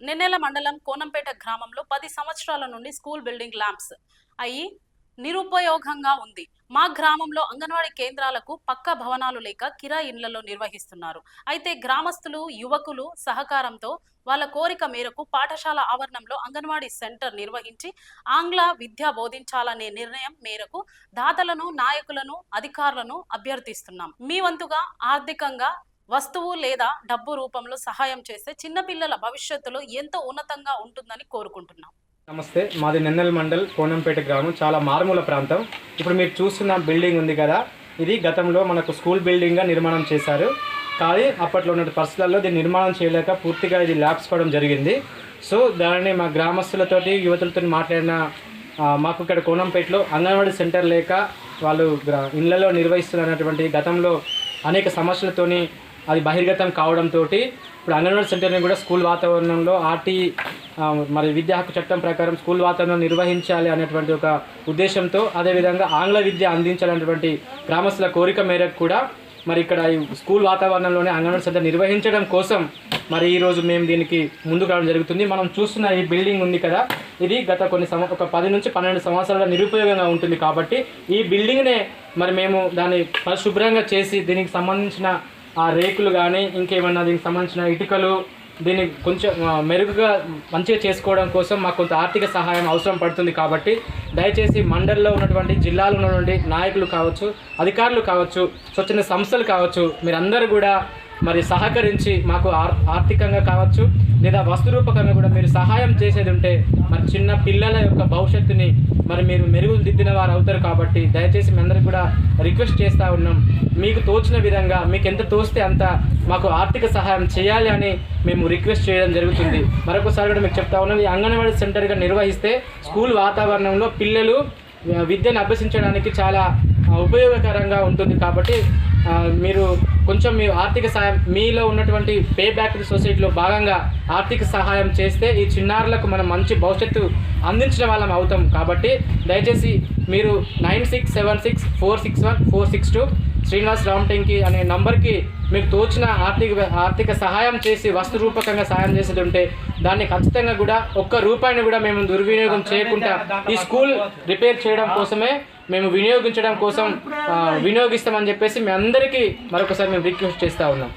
నిన్నెల మండలం కోనంపేట గ్రామంలో పది సంవత్సరాల నుండి స్కూల్ బిల్డింగ్ ల్యాంప్స్ అయి నిరుపయోగంగా ఉంది. మా గ్రామంలో అంగన్వాడీ కేంద్రాలకు పక్క భవనాలు లేక కిరాయి ఇండ్లలో నిర్వహిస్తున్నారు. అయితే గ్రామస్తులు యువకులు సహకారంతో వాళ్ళ కోరిక మేరకు పాఠశాల ఆవరణంలో అంగన్వాడీ సెంటర్ నిర్వహించి ఆంగ్ల విద్య బోధించాలనే నిర్ణయం మేరకు దాతలను నాయకులను అధికారులను అభ్యర్థిస్తున్నాం. మీ వంతుగా ఆర్థికంగా వస్తువు లేదా డబ్బు రూపంలో సహాయం చేస్తే చిన్నపిల్లల భవిష్యత్తులో ఎంతో ఉన్నతంగా ఉంటుందని కోరుకుంటున్నాం. నమస్తే మాది నెన్నెల్ మండల్ కోనంపేట గ్రామం చాలా మారుమూల ప్రాంతం. ఇప్పుడు మీరు చూస్తున్న బిల్డింగ్ ఉంది కదా ఇది గతంలో మనకు స్కూల్ బిల్డింగ్గా నిర్మాణం చేశారు. కానీ అప్పట్లో ఉన్న పరిస్థితులలో దీన్ని నిర్మాణం చేయలేక పూర్తిగా ఇది ల్యాబ్స్ పడడం జరిగింది. సో దానిని మా గ్రామస్తులతోటి యువతులతో మాట్లాడిన మాకు ఇక్కడ కోనంపేటలో అంగన్వాడీ సెంటర్ లేక వాళ్ళు గ్రా ఇళ్ళలో నిర్వహిస్తున్నటువంటి గతంలో అనేక సమస్యలతోని అది బహిర్గతం కావడంతో ఇప్పుడు అంగన్వాడీ సెంటర్ని కూడా స్కూల్ వాతావరణంలో ఆర్టీ మరి విద్యా హక్కు చట్టం ప్రకారం స్కూల్ వాతావరణం నిర్వహించాలి అనేటువంటి ఒక ఉద్దేశంతో అదేవిధంగా ఆంగ్ల విద్య అందించాలనేటువంటి గ్రామస్తుల కోరిక మేరకు కూడా మరి ఇక్కడ ఈ స్కూల్ వాతావరణంలోనే అంగన్వాడీ సెంటర్ నిర్వహించడం కోసం మరి ఈరోజు మేము దీనికి ముందుకు రావడం జరుగుతుంది. మనం చూస్తున్న ఈ బిల్డింగ్ ఉంది కదా ఇది గత కొన్ని సంవ ఒక పది నుంచి పన్నెండు సంవత్సరాల నిరుపయోగంగా ఉంటుంది కాబట్టి ఈ బిల్డింగ్నే మరి మేము దాన్ని పరిశుభ్రంగా చేసి దీనికి సంబంధించిన ఆ రేకులు కానీ ఇంకేమన్నా దీనికి సంబంధించిన ఇటుకలు దీన్ని కొంచెం మెరుగుగా మంచిగా చేసుకోవడం కోసం మాకు కొంత ఆర్థిక సహాయం అవసరం పడుతుంది కాబట్టి దయచేసి మండల్లో ఉన్నటువంటి జిల్లాలో ఉన్నటువంటి నాయకులు కావచ్చు అధికారులు కావచ్చు స్వచ్ఛంద సంస్థలు కావచ్చు మీరందరూ కూడా మరి సహకరించి మాకు ఆర్ ఆర్థికంగా కావచ్చు లేదా వస్తు రూపకంగా కూడా మీరు సహాయం చేసేది ఉంటే మరి చిన్న పిల్లల యొక్క భవిష్యత్తుని మరి మీరు మెరుగుదిద్దిన వారు అవుతారు కాబట్టి దయచేసి మీ అందరికి కూడా రిక్వెస్ట్ చేస్తూ ఉన్నాం. మీకు తోచిన విధంగా మీకు ఎంత తోస్తే అంత మాకు ఆర్థిక సహాయం చేయాలి అని మేము రిక్వెస్ట్ చేయడం జరుగుతుంది. మరొకసారి కూడా మీకు చెప్తా ఉన్నాం ఈ అంగన్వాడీ సెంటర్గా నిర్వహిస్తే స్కూల్ వాతావరణంలో పిల్లలు విద్యను అభ్యసించడానికి చాలా ఉపయోగకరంగా ఉంటుంది కాబట్టి మీరు కొంచెం మీ ఆర్థిక సహాయం మీలో ఉన్నటువంటి పే బ్యాక్ సొసైటీలో భాగంగా ఆర్థిక సహాయం చేస్తే ఈ చిన్నారులకు మనం మంచి భవిష్యత్తు అందించిన వాళ్ళం అవుతాం. కాబట్టి దయచేసి మీరు nine six seven six four six one four six two Srinivas Ramtenki అనే నంబర్కి మీకు తోచిన ఆర్థిక ఆర్థిక సహాయం చేసి వస్తు రూపకంగా సహాయం చేసేది ఉంటే దాన్ని ఖచ్చితంగా కూడా ఒక్క రూపాయిని కూడా మేము దుర్వినియోగం చేయకుండా ఈ స్కూల్ రిపేర్ చేయడం కోసమే మేము వినియోగించడం కోసం వినియోగిస్తామని చెప్పేసి మీ అందరికీ మరొకసారి మేము రిక్వెస్ట్ చేస్తూ ఉన్నాం.